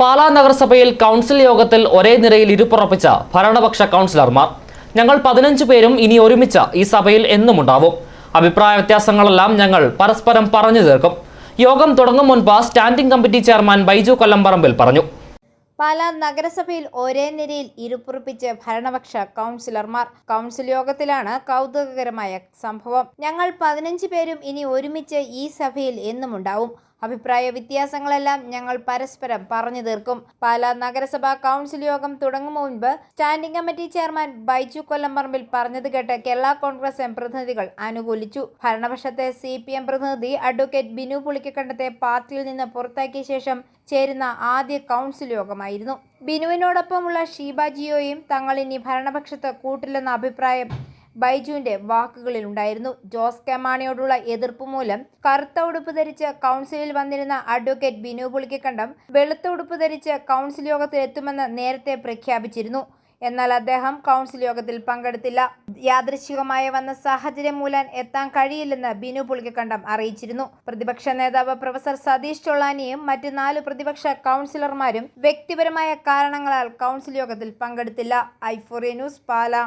പാലാ നഗരസഭയിൽ കൗൺസിൽ യോഗത്തിൽ ഒരേ നിരയിൽ ഇരുപ്പുറപ്പിച്ച ഭരണപക്ഷ കൗൺസിലർമാർ. ഞങ്ങൾ പതിനഞ്ച് പേരും ഇനി ഒരുമിച്ച് ഈ സഭയിൽ എന്നും ഉണ്ടാവും അഭിപ്രായ വ്യത്യാസങ്ങളെല്ലാം ഞങ്ങൾ പരസ്പരം പറഞ്ഞു തീർക്കും. യോഗം തുടങ്ങും മുൻപ് standing committee chairman Baiju Kollamparambil പറഞ്ഞു. പാലാ നഗരസഭയിൽ ഒരേ നിരയിൽ ഇരുപ്പുറപ്പിച്ച് ഭരണപക്ഷ കൗൺസിലർമാർ. കൗൺസിൽ യോഗത്തിലാണ് കൗതുകകരമായ സംഭവം. ഞങ്ങൾ പതിനഞ്ച് പേരും ഇനി ഒരുമിച്ച് ഈ സഭയിൽ എന്നും ഉണ്ടാവും അഭിപ്രായ വ്യത്യാസങ്ങളെല്ലാം ഞങ്ങൾ പരസ്പരം പറഞ്ഞു തീർക്കും. പാലാ നഗരസഭാ കൗൺസിൽ യോഗം തുടങ്ങും മുൻപ് standing committee chairman Baiju Kollamparambil പറഞ്ഞത് കേട്ട് കേരള കോൺഗ്രസ് എം പ്രതിനിധികൾ അനുകൂലിച്ചു. ഭരണപക്ഷത്തെ സി പി എം പ്രതിനിധി അഡ്വക്കേറ്റ് ബിനു പുളിക്കക്കണ്ടത്തെ പാർട്ടിയിൽ നിന്ന് പുറത്താക്കിയ ശേഷം ചേരുന്ന ആദ്യ കൗൺസിൽ യോഗമായിരുന്നു. ബിനുവിനോടൊപ്പമുള്ള ഷീബ ജിയോയും തങ്ങൾ ഇനി ഭരണപക്ഷത്ത് കൂട്ടില്ലെന്ന അഭിപ്രായം ബൈജുവിന്റെ വാക്കുകളിലുണ്ടായിരുന്നു ജോസ് കെ മാണിയോടുള്ള എതിർപ്പ് മൂലം കറുത്ത ഉടുപ്പ് ധരിച്ച് കൗൺസിലിൽ വന്നിരുന്ന അഡ്വക്കേറ്റ് ബിനു പുളിക്കക്കണ്ടം വെളുത്ത ഉടുപ്പ് ധരിച്ച് കൗൺസിൽ യോഗത്തിലെത്തുമെന്ന് നേരത്തെ പ്രഖ്യാപിച്ചിരുന്നു. എന്നാൽ അദ്ദേഹം കൗൺസിൽ യോഗത്തിൽ പങ്കെടുത്തില്ല. യാദൃശികമായി വന്ന സാഹചര്യം മൂലം എത്താൻ കഴിയില്ലെന്ന് ബിനു പുളിക്കക്കണ്ടം അറിയിച്ചിരുന്നു. പ്രതിപക്ഷ നേതാവ് പ്രൊഫസർ സതീഷ് ചൊള്ളാനിയും മറ്റ് നാല് പ്രതിപക്ഷ കൗൺസിലർമാരും വ്യക്തിപരമായ കാരണങ്ങളാൽ കൗൺസിൽ യോഗത്തിൽ പങ്കെടുത്തില്ല. ഐഫോറിയ ന്യൂസ് പാല.